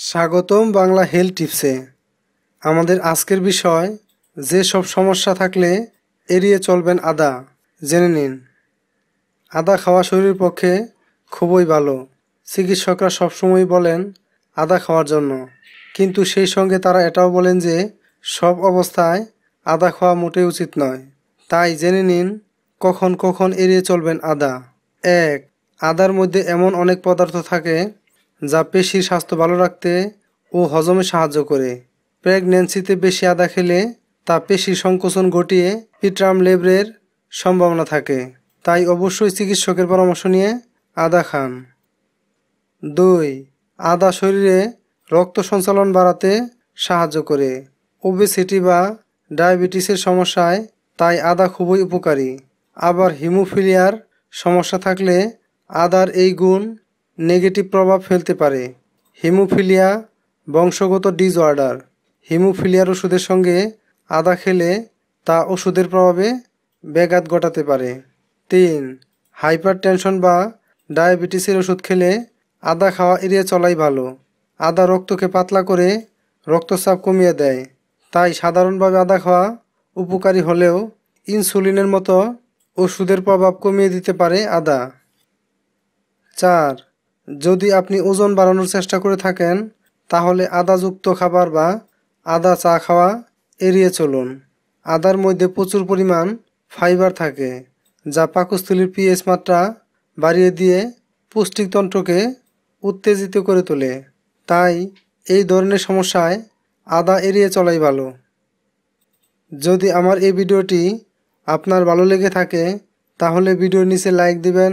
স্বাগতম বাংলা হেলথ টিপসে। আমাদের আজকের বিষয়, যে সব সমস্যা থাকলে এড়িয়ে চলবেন আদা। জেনে নিন। আদা খাওয়া শরীরের পক্ষে খুবই ভালো। চিকিৎসকরা সবসময় বলেন আদা খাওয়ার জন্য। কিন্তু সেই সঙ্গে তারা এটাও বলেন যে, সব অবস্থায় আদা খাওয়া মোটেই উচিত নয়। তাই জেনে নিন, কখন কখন এড়িয়ে চলবেন আদা। এক, আদার মধ্যে এমন অনেক পদার্থ থাকে যা পেশির স্বাস্থ্য ভালো রাখতে ও হজমে সাহায্য করে। প্রেগন্যান্সিতে বেশি আদা খেলে তা পেশির সংকোচন ঘটিয়ে পিট্রাম লেবরের সম্ভাবনা থাকে। তাই অবশ্যই চিকিৎসকের পরামর্শ নিয়ে আদা খান। দুই, আদা শরীরে রক্ত সঞ্চালন বাড়াতে সাহায্য করে। ওবেসিটি বা ডায়াবেটিসের সমস্যায় তাই আদা খুবই উপকারী। আবার হিমোফিলিয়ার সমস্যা থাকলে আদার এই গুণ নেগেটিভ প্রভাব ফেলতে পারে। হিমোফিলিয়া বংশগত ডিসঅর্ডার। হিমোফিলিয়ার ওষুধের সঙ্গে আদা খেলে তা ওষুধের প্রভাবে ব্যাঘাত ঘটাতে পারে। তিন হাইপার টেনশন বা ডায়াবেটিসের ওষুধ খেলে আদা খাওয়া এড়িয়ে চলাই ভালো। আদা রক্তকে পাতলা করে রক্তচাপ কমিয়ে দেয়। তাই সাধারণভাবে আদা খাওয়া উপকারী হলেও ইনসুলিনের মতো ওষুধের প্রভাব কমিয়ে দিতে পারে আদা। চার যদি আপনি ওজন বাড়ানোর চেষ্টা করে থাকেন, তাহলে আদাযুক্ত খাবার বা আদা চা খাওয়া এড়িয়ে চলুন। আদার মধ্যে প্রচুর পরিমাণ ফাইবার থাকে, যা পাকস্থলীর পিএইচ মাত্রা বাড়িয়ে দিয়ে পুষ্টিকতন্ত্রকে উত্তেজিত করে তোলে। তাই এই ধরনের সমস্যায় আদা এড়িয়ে চলাই ভালো। যদি আমার এই ভিডিওটি আপনার ভালো লেগে থাকে, তাহলে ভিডিওর নিচে লাইক দিবেন